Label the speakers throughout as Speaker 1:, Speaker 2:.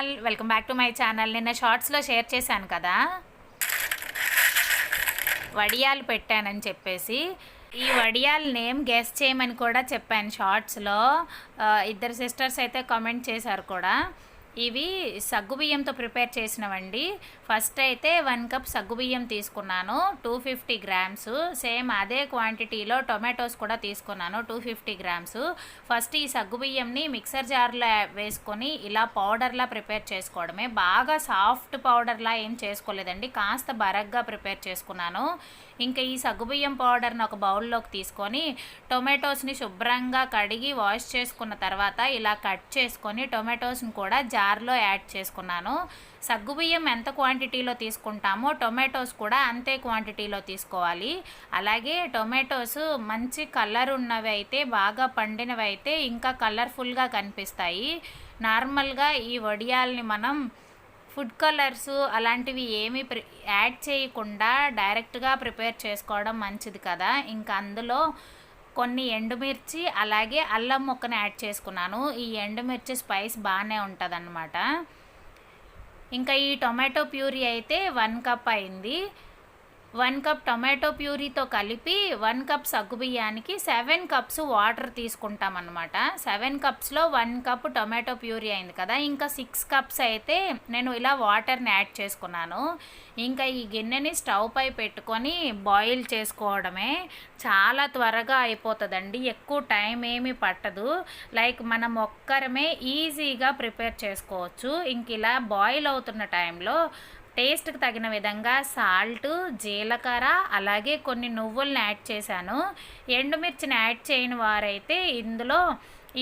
Speaker 1: All welcome back to my channel. నిన్న షార్ట్స్లో share చేశాను కదా? వడియాలు పెట్టానని చెప్పేసి. ఈ వడియాల నేమ్ గెస్ చేయమని కూడా చెప్పాను షార్ట్స్లో. ఇద్దరు సిస్టర్స్ అయితే కామెంట్ చేశారు కూడా. ఇవి సగ్గుబియ్యంతో ప్రిపేర్ చేసినవండి. ఫస్ట్ అయితే వన్ కప్ సగ్గుబియ్యం తీసుకున్నాను టూ ఫిఫ్టీ గ్రామ్స్. సేమ్ అదే క్వాంటిటీలో టొమాటోస్ కూడా తీసుకున్నాను టూ ఫిఫ్టీ గ్రామ్స్. ఫస్ట్ ఈ సగ్గుబియ్యంని మిక్సర్ జార్లో వేసుకొని ఇలా పౌడర్లా ప్రిపేర్ చేసుకోవడమే. బాగా సాఫ్ట్ పౌడర్లా ఏం చేసుకోలేదండి కాస్త బరగ్గా ప్రిపేర్ చేసుకున్నాను. ఇంకా ఈ సగ్గుబియ్యం పౌడర్ని ఒక బౌల్లోకి తీసుకొని టొమాటోస్ని శుభ్రంగా కడిగి వాష్ చేసుకున్న తర్వాత ఇలా కట్ చేసుకొని టొమాటోస్ని కూడా జార్లో యాడ్ చేసుకున్నాను. సగ్గుబియ్యం ఎంత క్వాంటిటీలో తీసుకుంటామో టొమాటోస్ కూడా అంతే క్వాంటిటీలో తీసుకోవాలి. అలాగే టొమాటోస్ మంచి కలర్ ఉన్నవి అయితే బాగా పండినవి అయితే ఇంకా కలర్ఫుల్గా కనిపిస్తాయి. నార్మల్గా ఈ వడియాల్ని మనం ఫుడ్ కలర్స్ అలాంటివి ఏమీ ప్రి యాడ్ చేయకుండా డైరెక్ట్గా ప్రిపేర్ చేసుకోవడం మంచిది కదా. ఇంకా అందులో కొన్ని ఎండుమిర్చి అలాగే అల్లం ముక్కను యాడ్ చేసుకున్నాను. ఈ ఎండుమిర్చి స్పైస్ బాగానే ఉంటుంది ఇంకా ఈ టొమాటో ప్యూరీ అయితే వన్ కప్ అయింది. వన్ కప్ టొమాటో ప్యూరీతో కలిపి వన్ కప్ సగ్గుబియ్యానికి సెవెన్ కప్స్ వాటర్ తీసుకుంటాం అనమాట సెవెన్ కప్స్లో వన్ కప్ టొమాటో ప్యూరీ అయింది కదా. ఇంకా సిక్స్ కప్స్ అయితే నేను ఇలా వాటర్ని యాడ్ చేసుకున్నాను. ఇంకా ఈ గిన్నెని స్టవ్ పై పెట్టుకొని బాయిల్ చేసుకోవడమే చాలా త్వరగా అయిపోతుందండి. ఎక్కువ టైం ఏమీ పట్టదు. లైక్ మనం ఒక్కరమే ఈజీగా ప్రిపేర్ చేసుకోవచ్చు. ఇంక ఇలా బాయిల్ అవుతున్న టైంలో టేస్ట్కి తగిన విధంగా సాల్ట్ జీలకర్ర అలాగే కొన్ని నువ్వుల్ని యాడ్ చేశాను. ఎండుమిర్చిని యాడ్ చేయని వారైతే ఇందులో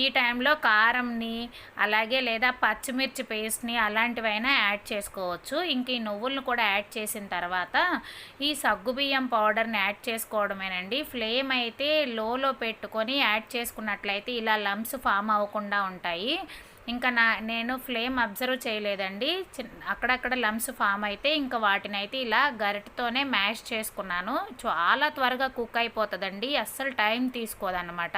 Speaker 1: ఈ టైంలో కారంని అలాగే లేదా పచ్చిమిర్చి పేస్ట్ని అలాంటివైనా యాడ్ చేసుకోవచ్చు. ఇంక ఈ నువ్వులను కూడా యాడ్ చేసిన తర్వాత ఈ సగ్గుబియ్యం పౌడర్ని యాడ్ చేసుకోవడమేనండి. ఫ్లేమ్ అయితే లోలో పెట్టుకొని యాడ్ చేసుకున్నట్లయితే ఇలా లమ్స్ ఫామ్ అవ్వకుండా ఉంటాయి. ఇంకా నా నేను ఫ్లేమ్ అబ్జర్వ్ చేయలేదండి. అక్కడక్కడ లమ్స్ ఫామ్ అయితే ఇంకా వాటిని అయితే ఇలా గరిటతోనే మ్యాష్ చేసుకున్నాను. చాలా త్వరగా కుక్ అయిపోతుందండి. అస్సలు టైం తీసుకోదన్నమాట.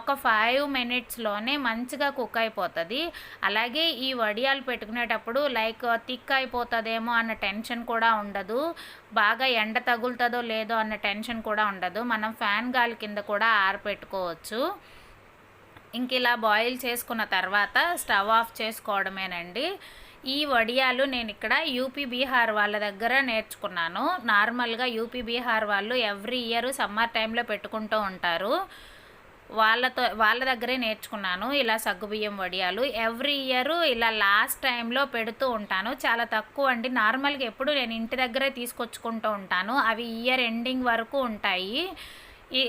Speaker 1: ఒక ఫైవ్ మినిట్స్లోనే మంచిగా కుక్ అయిపోతుంది. అలాగే ఈ వడియాలు పెట్టుకునేటప్పుడు లైక్ థిక్ అయిపోతుందేమో అన్న టెన్షన్ కూడా ఉండదు. బాగా ఎండ తగులుతుందో లేదో అన్న టెన్షన్ కూడా ఉండదు. మనం ఫ్యాన్ గాలి కింద కూడా ఆరపెట్టుకోవచ్చు. ఇంక ఇలా బాయిల్ చేసుకున్న తర్వాత స్టవ్ ఆఫ్ చేసుకోవడమేనండి. ఈ వడియాలు నేను ఇక్కడ యూపీ బీహార్ వాళ్ళ దగ్గర నేర్చుకున్నాను. నార్మల్గా యూపీ బీహార్ వాళ్ళు ఎవ్రీ ఇయర్ సమ్మర్ టైంలో పెట్టుకుంటూ ఉంటారు. వాళ్ళతో వాళ్ళ దగ్గరే నేర్చుకున్నాను ఇలా సగ్గుబియ్యం వడియాలు. ఎవ్రీ ఇయర్ ఇలా లాస్ట్ టైంలో పెడుతూ ఉంటాను. చాలా తక్కువ అండి. నార్మల్గా ఎప్పుడు నేను ఇంటి దగ్గరే తీసుకొచ్చుకుంటూ ఉంటాను. అవి ఇయర్ ఎండింగ్ వరకు ఉంటాయి. ఈ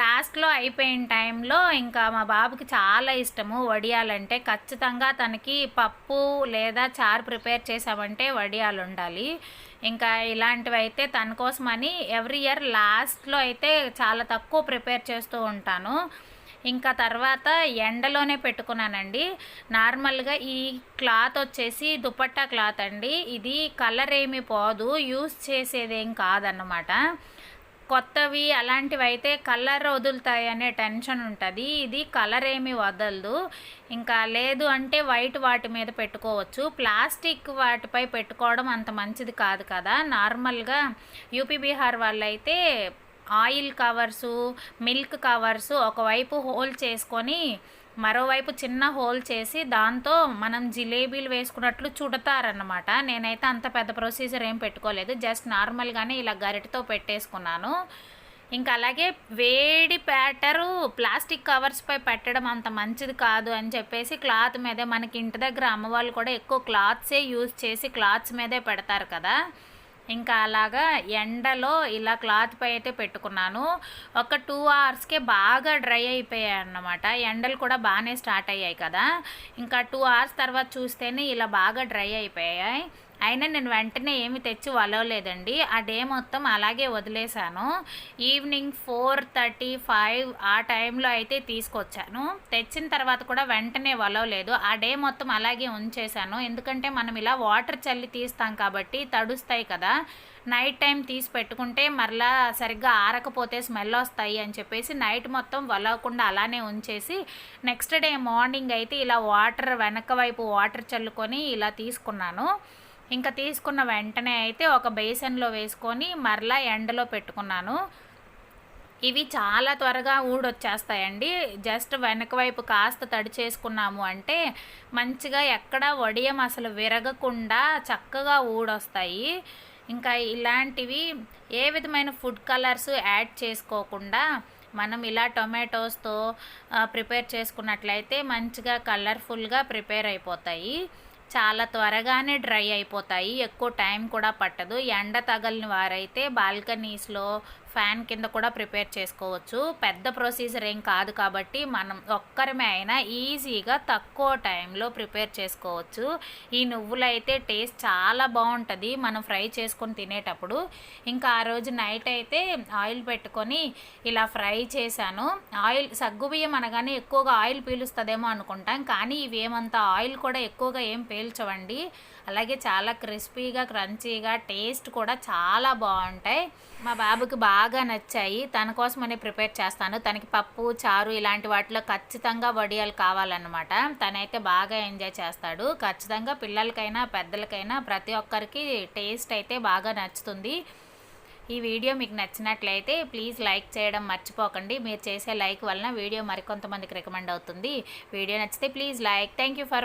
Speaker 1: లాస్ట్లో అయిపోయిన టైంలో ఇంకా మా బాబుకి చాలా ఇష్టము వడియాలంటే. ఖచ్చితంగా తనకి పప్పు లేదా చారు ప్రిపేర్ చేసామంటే వడియాలు ఉండాలి. ఇంకా ఇలాంటివి అయితే తన కోసమని ఎవ్రీ ఇయర్ లాస్ట్లో అయితే చాలా తక్కువ ప్రిపేర్ చేస్తూ ఉంటాను. ఇంకా తర్వాత ఎండలోనే పెట్టుకున్నానండి. నార్మల్గా ఈ క్లాత్ వచ్చేసి దుపట్టా క్లాత్ అండి. ఇది కలర్ ఏమి పోదు. యూస్ చేసేదేం కాదన్నమాట. కొత్తవి అలాంటివి అయితే కలర్ వదులుతాయి అనే టెన్షన్ ఉంటుంది. ఇది కలర్ ఏమి వదలదు. ఇంకా లేదు అంటే వైట్ వాటి మీద పెట్టుకోవచ్చు. ప్లాస్టిక్ వాటిపై పెట్టుకోవడం అంత మంచిది కాదు కదా. నార్మల్గా యూపీ బీహార్ వాళ్ళైతే ఆయిల్ కవర్సు మిల్క్ కవర్సు ఒకవైపు హోల్ చేసుకొని మరోవైపు చిన్న హోల్ చేసి దాంతో మనం జిలేబీలు వేసుకున్నట్లు చుడతారన్నమాట. నేనైతే అంత పెద్ద ప్రొసీజర్ ఏం పెట్టుకోలేదు. జస్ట్ నార్మల్గానే ఇలా గరిటతో పెట్టేసుకున్నాను. ఇంకా అలాగే వేడి ప్యాటరు ప్లాస్టిక్ కవర్స్పై పెట్టడం అంత మంచిది కాదు అని చెప్పేసి క్లాత్ మీదే మనకి ఇంటి దగ్గర అమ్మవాళ్ళు కూడా ఎక్కువ క్లాత్సే యూజ్ చేసి క్లాత్స్ మీదే పెడతారు కదా. ఇంకా అలాగా ఎండలో ఇలా క్లాత్ పై అయితే పెట్టుకున్నాను. ఒక టూ అవర్స్కే బాగా డ్రై అయిపోయాయి అన్నమాట. ఎండలు కూడా బాగానే స్టార్ట్ అయ్యాయి కదా. ఇంకా టూ అవర్స్ తర్వాత చూస్తేనే ఇలా బాగా డ్రై అయిపోయాయి. అయినా నేను వెంటనే ఏమి తెచ్చి వలవలేదండి. ఆ డే మొత్తం అలాగే వదిలేశాను. ఈవినింగ్ ఫోర్ థర్టీ ఫైవ్ ఆ టైంలో అయితే తీసుకొచ్చాను. తెచ్చిన తర్వాత కూడా వెంటనే వలవలేదు. ఆ డే మొత్తం అలాగే ఉంచేశాను. ఎందుకంటే మనం ఇలా వాటర్ చల్లి తీస్తాం కాబట్టి తడుస్తాయి కదా. నైట్ టైం తీసి పెట్టుకుంటే మరలా సరిగ్గా ఆరకపోతే స్మెల్ వస్తాయి అని చెప్పేసి నైట్ మొత్తం వలవకుండా అలానే ఉంచేసి నెక్స్ట్ డే మార్నింగ్ అయితే ఇలా వాటర్ వెనక వైపు వాటర్ చల్లుకొని ఇలా తీసుకున్నాను. ఇంకా తీసుకున్న వెంటనే అయితే ఒక బేసన్లో వేసుకొని మరలా ఎండలో పెట్టుకున్నాను. ఇవి చాలా త్వరగా ఊడొచ్చేస్తాయండి. జస్ట్ వెనక వైపు కాస్త తడి చేసుకున్నాము అంటే మంచిగా ఎక్కడ వడియం అసలు విరగకుండా చక్కగా ఊడొస్తాయి. ఇంకా ఇలాంటివి ఏ విధమైన ఫుడ్ కలర్స్ యాడ్ చేసుకోకుండా మనం ఇలా టొమాటోస్తో ప్రిపేర్ చేసుకున్నట్లయితే మంచిగా కలర్ఫుల్గా ప్రిపేర్ అయిపోతాయి. చాలా త్వరగానే డ్రై అయిపోతాయి. ఎక్కువ టైం కూడా పట్టదు. ఎండ తగలిన వారైతే బాల్కనీస్లో ఫ్యాన్ కింద కూడా ప్రిపేర్ చేసుకోవచ్చు. పెద్ద ప్రొసీజర్ ఏం కాదు కాబట్టి మనం ఒక్కరమే అయినా ఈజీగా తక్కువ టైంలో ప్రిపేర్ చేసుకోవచ్చు. ఈ నువ్వులు అయితే టేస్ట్ చాలా బాగుంటుంది. మనం ఫ్రై చేసుకొని తినేటప్పుడు. ఇంకా ఆ రోజు నైట్ అయితే ఆయిల్ పెట్టుకొని ఇలా ఫ్రై చేశాను. ఆయిల్ సగ్గుబియ్యం అనగానే ఎక్కువగా ఆయిల్ పీలుస్తుందేమో అనుకుంటాం. కానీ ఇవి ఏమంత ఆయిల్ కూడా ఎక్కువగా ఏం పీల్చవండి. అలాగే చాలా క్రిస్పీగా క్రంచీగా టేస్ట్ కూడా చాలా బాగుంటాయి. మా బాబుకి బాగా నచ్చాయి. తన కోసమనే ప్రిపేర్ చేస్తాను. తనకి పప్పు చారు ఇలాంటి వాటిలో ఖచ్చితంగా వడియాలు కావాలన్నమాట. తనైతే బాగా ఎంజాయ్ చేస్తాడు. ఖచ్చితంగా పిల్లలకైనా పెద్దలకైనా ప్రతి ఒక్కరికి టేస్ట్ అయితే బాగా నచ్చుతుంది. ఈ వీడియో మీకు నచ్చినట్లయితే ప్లీజ్ లైక్ చేయడం మర్చిపోకండి. మీరు చేసే లైక్ వలన వీడియో మరికొంతమందికి రికమెండ్ అవుతుంది. వీడియో నచ్చితే please like. Thank you for